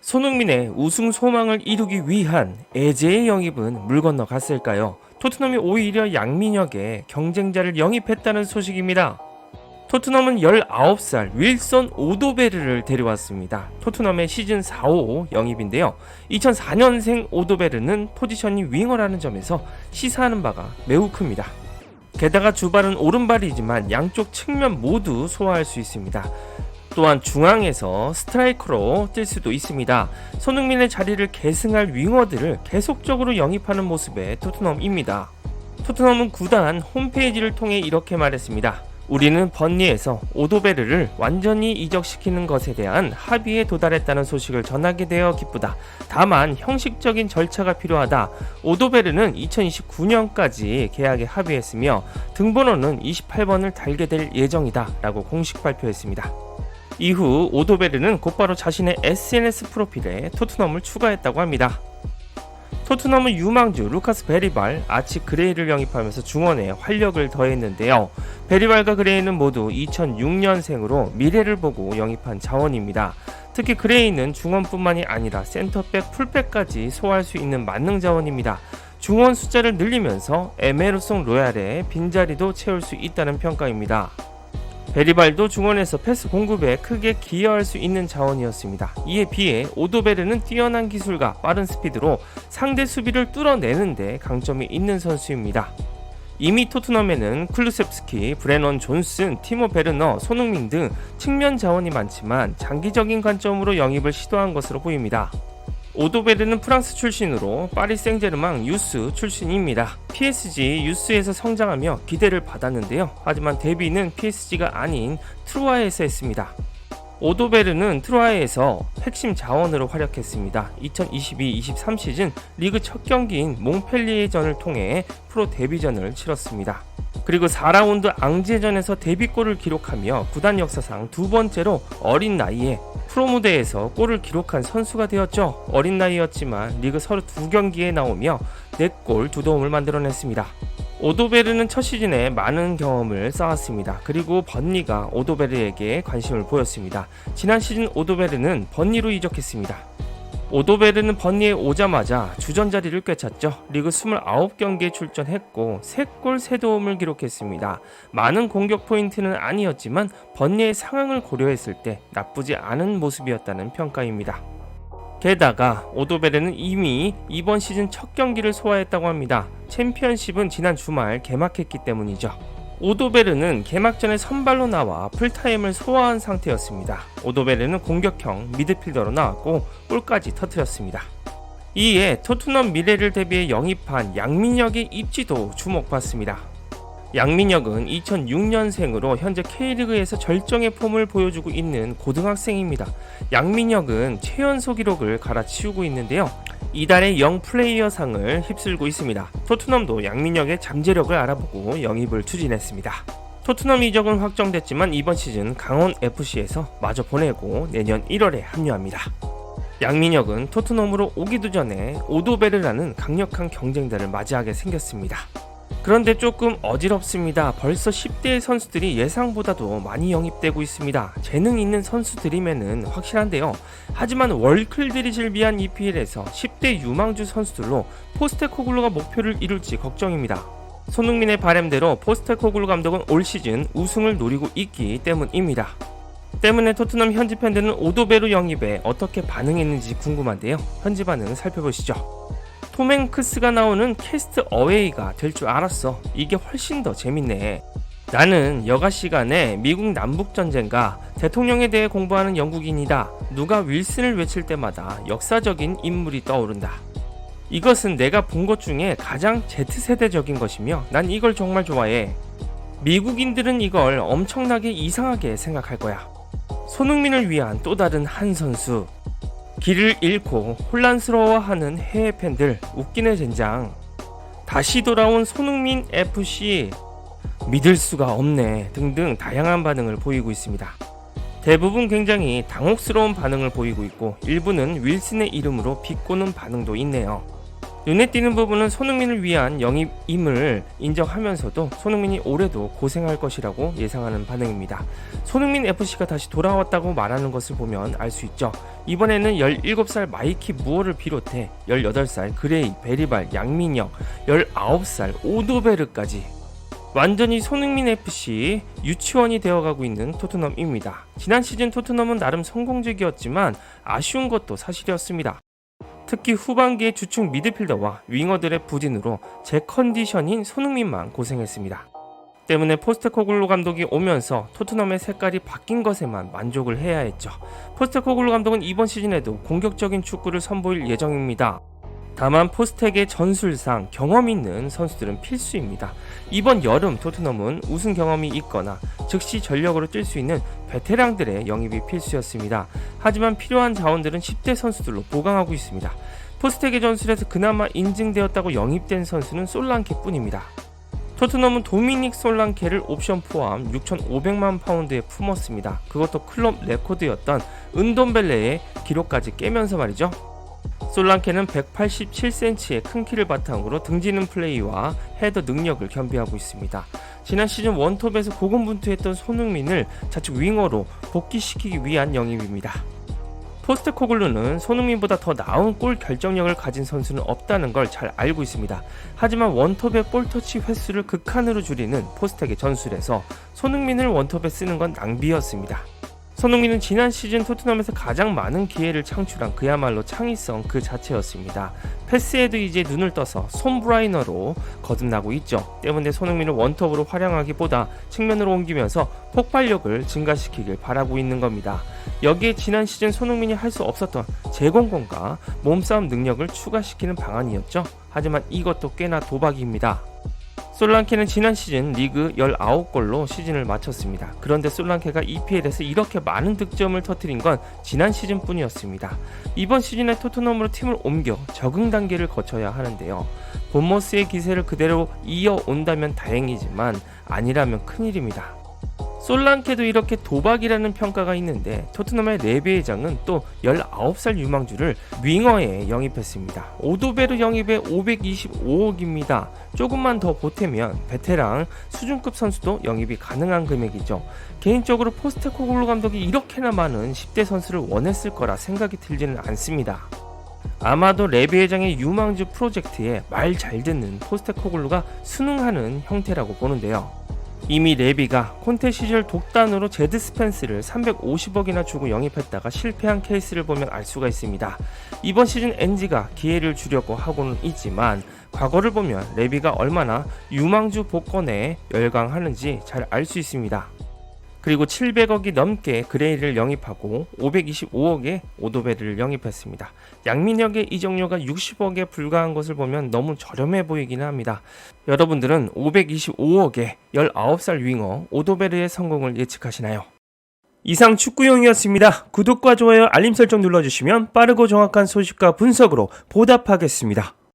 손흥민의 우승 소망을 이루기 위한 에제의 영입은 물 건너 갔을까요? 토트넘이 오히려 양민혁의 경쟁자를 영입했다는 소식입니다. 토트넘은 19살 윌son 오도베르를 데려왔습니다. 토트넘의 시즌 4호 영입인데요. 2004년생 오도베르는 포지션이 윙어라는 점에서 시사하는 바가 매우 큽니다. 게다가 주발은 오른발이지만 양쪽 측면 모두 소화할 수 있습니다. 또한 중앙에서 스트라이커로 뛸 수도 있습니다. 손흥민의 자리를 계승할 윙어들을 계속적으로 영입하는 모습의 토트넘입니다. 토트넘은 구단 홈페이지를 통해 이렇게 말했습니다. 우리는 번니에서 오도베르를 완전히 이적시키는 것에 대한 합의에 도달했다는 소식을 전하게 되어 기쁘다. 다만 형식적인 절차가 필요하다. 오도베르는 2029년까지 계약에 합의했으며 등번호는 28번을 달게 될 예정이다. 라고 공식 발표했습니다. 이후 오도베르는 곧바로 자신의 SNS 프로필에 토트넘을 추가했다고 합니다. 토트넘은 유망주 루카스 베리발, 아치 그레이를 영입하면서 중원에 활력을 더했는데요. 베리발과 그레이는 모두 2006년생으로 미래를 보고 영입한 자원입니다. 특히 그레이는 중원뿐만이 아니라 센터백, 풀백까지 소화할 수 있는 만능 자원입니다. 중원 숫자를 늘리면서 에메르송 로얄의 빈자리도 채울 수 있다는 평가입니다. 베리발도 중원에서 패스 공급에 크게 기여할 수 있는 자원이었습니다. 이에 비해 오도베르는 뛰어난 기술과 빠른 스피드로 상대 수비를 뚫어내는데 강점이 있는 선수입니다. 이미 토트넘에는 클루셉스키, 브레넌 존슨, 티모 베르너, 손흥민 등 측면 자원이 많지만 장기적인 관점으로 영입을 시도한 것으로 보입니다. 오도베르는 프랑스 출신으로 파리 생제르맹 유스 출신입니다. PSG 유스에서 성장하며 기대를 받았는데요. 하지만 데뷔는 PSG가 아닌 트루아에서 했습니다. 오도베르는 트루아에서 핵심 자원으로 활약했습니다. 2022-23 시즌 리그 첫 경기인 몽펠리에전을 통해 프로 데뷔전을 치렀습니다. 그리고 4라운드 앙제전에서 데뷔골을 기록하며 구단 역사상 두 번째로 어린 나이에 프로 무대에서 골을 기록한 선수가 되었죠. 어린 나이였지만 리그 32경기에 나오며 4골 2도움을 만들어냈습니다. 오도베르는 첫 시즌에 많은 경험을 쌓았습니다. 그리고 번니가 오도베르에게 관심을 보였습니다. 지난 시즌 오도베르는 번니로 이적했습니다. 오도베르는 번니에 오자마자 주전 자리를 꿰찼죠. 리그 29경기에 출전했고 3골 3도움을 기록했습니다. 많은 공격 포인트는 아니었지만 번니의 상황을 고려했을 때 나쁘지 않은 모습이었다는 평가입니다. 게다가 오도베르는 이미 이번 시즌 첫 경기를 소화했다고 합니다. 챔피언십은 지난 주말 개막했기 때문이죠. 오도베르는 개막전에 선발로 나와 풀타임을 소화한 상태였습니다. 오도베르는 공격형 미드필더로 나왔고 골까지 터뜨렸습니다. 이에 토트넘 미래를 대비해 영입한 양민혁의 입지도 주목받습니다. 양민혁은 2006년생으로 현재 K리그에서 절정의 폼을 보여주고 있는 고등학생입니다. 양민혁은 최연소 기록을 갈아치우고 있는데요. 이달의 영 플레이어 상을 휩쓸고 있습니다. 토트넘도 양민혁의 잠재력을 알아보고 영입을 추진했습니다. 토트넘 이적은 확정됐지만 이번 시즌 강원 FC에서 마저 보내고 내년 1월에 합류합니다. 양민혁은 토트넘으로 오기도 전에 오도베르라는 강력한 경쟁자를 맞이하게 생겼습니다. 그런데 조금 어지럽습니다. 벌써 10대 선수들이 예상보다도 많이 영입되고 있습니다. 재능 있는 선수들이면은 확실한데요. 하지만 월클들이 즐비한 EPL에서 10대 유망주 선수들로 포스테코글루가 목표를 이룰지 걱정입니다. 손흥민의 바램대로 포스테코글루 감독은 올 시즌 우승을 노리고 있기 때문입니다. 때문에 토트넘 현지 팬들은 오도베르 영입에 어떻게 반응했는지 궁금한데요. 현지 반응 살펴보시죠. 톰 행크스가 나오는 캐스트 어웨이가 될 줄 알았어. 이게 훨씬 더 재밌네. 나는 여가 시간에 미국 남북 전쟁과 대통령에 대해 공부하는 영국인이다. 누가 윌슨을 외칠 때마다 역사적인 인물이 떠오른다. 이것은 내가 본 것 중에 가장 Z세대적인 것이며 난 이걸 정말 좋아해. 미국인들은 이걸 엄청나게 이상하게 생각할 거야. 손흥민을 위한 또 다른 한 선수. 길을 잃고 혼란스러워하는 해외 팬들 웃기네 젠장. 다시 돌아온 손흥민 FC 믿을 수가 없네 등등 다양한 반응을 보이고 있습니다. 대부분 굉장히 당혹스러운 반응을 보이고 있고 일부는 윌슨의 이름으로 비꼬는 반응도 있네요. 눈에 띄는 부분은 손흥민을 위한 영입임을 인정하면서도 손흥민이 올해도 고생할 것이라고 예상하는 반응입니다. 손흥민 FC가 다시 돌아왔다고 말하는 것을 보면 알 수 있죠. 이번에는 17살 마이키 무어를 비롯해 18살 그레이, 베리발, 양민혁, 19살 오도베르까지 완전히 손흥민 FC 유치원이 되어가고 있는 토트넘입니다. 지난 시즌 토트넘은 나름 성공적이었지만 아쉬운 것도 사실이었습니다. 특히 후반기에 주축 미드필더와 윙어들의 부진으로 제 컨디션인 손흥민만 고생했습니다. 때문에 포스테코글로 감독이 오면서 토트넘의 색깔이 바뀐 것에만 만족을 해야 했죠. 포스테코글로 감독은 이번 시즌에도 공격적인 축구를 선보일 예정입니다. 다만 포스텍의 전술상 경험 있는 선수들은 필수입니다. 이번 여름 토트넘은 우승 경험이 있거나 즉시 전력으로 뛸 수 있는 베테랑들의 영입이 필수였습니다. 하지만 필요한 자원들은 10대 선수들로 보강하고 있습니다. 포스텍의 전술에서 그나마 인증되었다고 영입된 선수는 솔랑케뿐입니다. 토트넘은 도미닉 솔랑케를 옵션 포함 6,500만 파운드에 품었습니다. 그것도 클럽 레코드였던 은돈벨레의 기록까지 깨면서 말이죠. 솔랑케는 187cm의 큰 키를 바탕으로 등지는 플레이와 헤더 능력을 겸비하고 있습니다. 지난 시즌 원톱에서 고군분투했던 손흥민을 자칫 윙어로 복귀시키기 위한 영입입니다. 포스트 코글루는 손흥민보다 더 나은 골 결정력을 가진 선수는 없다는 걸 잘 알고 있습니다. 하지만 원톱의 볼터치 횟수를 극한으로 줄이는 포스텍의 전술에서 손흥민을 원톱에 쓰는 건 낭비였습니다. 손흥민은 지난 시즌 토트넘에서 가장 많은 기회를 창출한 그야말로 창의성 그 자체였습니다. 패스에도 이제 눈을 떠서 손브라이너로 거듭나고 있죠. 때문에 손흥민을 원톱으로 활용하기보다 측면으로 옮기면서 폭발력을 증가시키길 바라고 있는 겁니다. 여기에 지난 시즌 손흥민이 할 수 없었던 제공권과 몸싸움 능력을 추가시키는 방안이었죠. 하지만 이것도 꽤나 도박입니다. 솔랑케는 지난 시즌 리그 19골로 시즌을 마쳤습니다. 그런데 솔랑케가 EPL에서 이렇게 많은 득점을 터뜨린 건 지난 시즌뿐이었습니다. 이번 시즌에 토트넘으로 팀을 옮겨 적응 단계를 거쳐야 하는데요. 본머스의 기세를 그대로 이어온다면 다행이지만 아니라면 큰일입니다. 솔랑케도 이렇게 도박이라는 평가가 있는데 토트넘의 레비 회장은 또 19살 유망주를 윙어에 영입했습니다. 오도베르 영입에 525억입니다. 조금만 더 보태면 베테랑 수준급 선수도 영입이 가능한 금액이죠. 개인적으로 포스테코글루 감독이 이렇게나 많은 10대 선수를 원했을 거라 생각이 들지는 않습니다. 아마도 레비 회장의 유망주 프로젝트에 말 잘 듣는 포스테코글루가 순응하는 형태라고 보는데요. 이미 레비가 콘테 시절 독단으로 제드 스펜스를 350억이나 주고 영입했다가 실패한 케이스를 보면 알 수가 있습니다. 이번 시즌 NG가 기회를 주려고 하고는 있지만 과거를 보면 레비가 얼마나 유망주 복권에 열광하는지 잘 알 수 있습니다. 그리고 700억이 넘게 그레이를 영입하고 525억에 오도베를 영입했습니다. 양민혁의 이적료가 60억에 불과한 것을 보면 너무 저렴해 보이긴 합니다. 여러분들은 525억에 19살 윙어 오도베르의 성공을 예측하시나요? 이상 축구용이었습니다. 구독과 좋아요, 알림 설정 눌러주시면 빠르고 정확한 소식과 분석으로 보답하겠습니다.